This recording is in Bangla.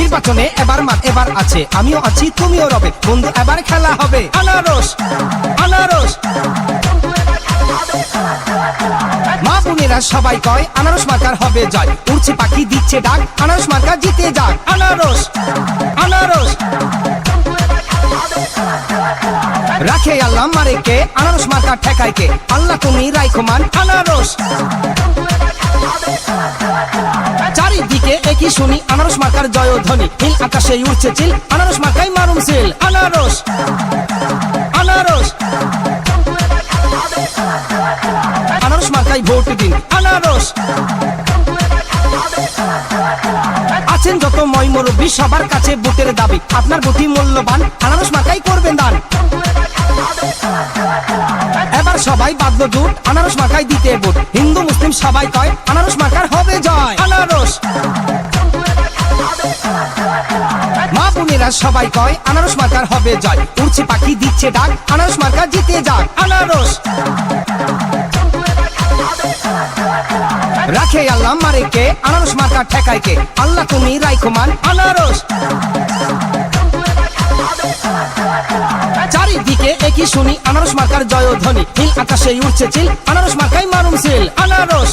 নির্বাচনে এবার মাঠ এবার আছে। আমিও আছি, তুমিও রবে। বন্ধু, এবার খেলা হবে। আনারস আনারস। মা বোনেরা সবাই কয়, আনারস মার্কার হবে জয়। উড়ছে পাখি, দিচ্ছে ডাক, আনারস মার্কা জিতে যাক। আনারস আনারস। রাখে আল্লাহ মারে কে, আনারস মার্কা ঠেকায় কে? আল্লাহ তুমি রাইখমান আনারস। একই শুনি? আনারস মার্কার জয়ধ্বনি নীল আকাশে উঠছে চিল। আনারস মার্কাই মারুম সিল। আনারস! আনারস! আনারস মার্কাই ভোট দিন। আনারস! আছেন যত ময় মুরব্বী, সবার কাছে বুটের দাবি। আপনার বুটি মূল্যবান। আনারস মার্কাই করবেন দান। এবার সবাই বাদ্য জুট। আনারস মার্কাই দিতে বুট হিন্দু, মুসলিম সবাই কয়, আনারস মার্কার হবে জয়। আনারস! মা বোনেরা সবাই কয়, আনারস মার্কার হবে জয়। উড়ছে পাখি, দিচ্ছে ডাক, আনারস মার্কা জিতে যাক। আনারস! রাখে আল্লাহ মারে কে, আনারস মার্কা ঠেকায় কে? আল্লাহ তুমি রাইখমান আনারস! চারিদিকে একই শুনি, আনারস মার্কার জয়ধ্বনি। নীল আকাশে উঠছে চিল, আনারস মার্কাই মারুম সিল, আনারস!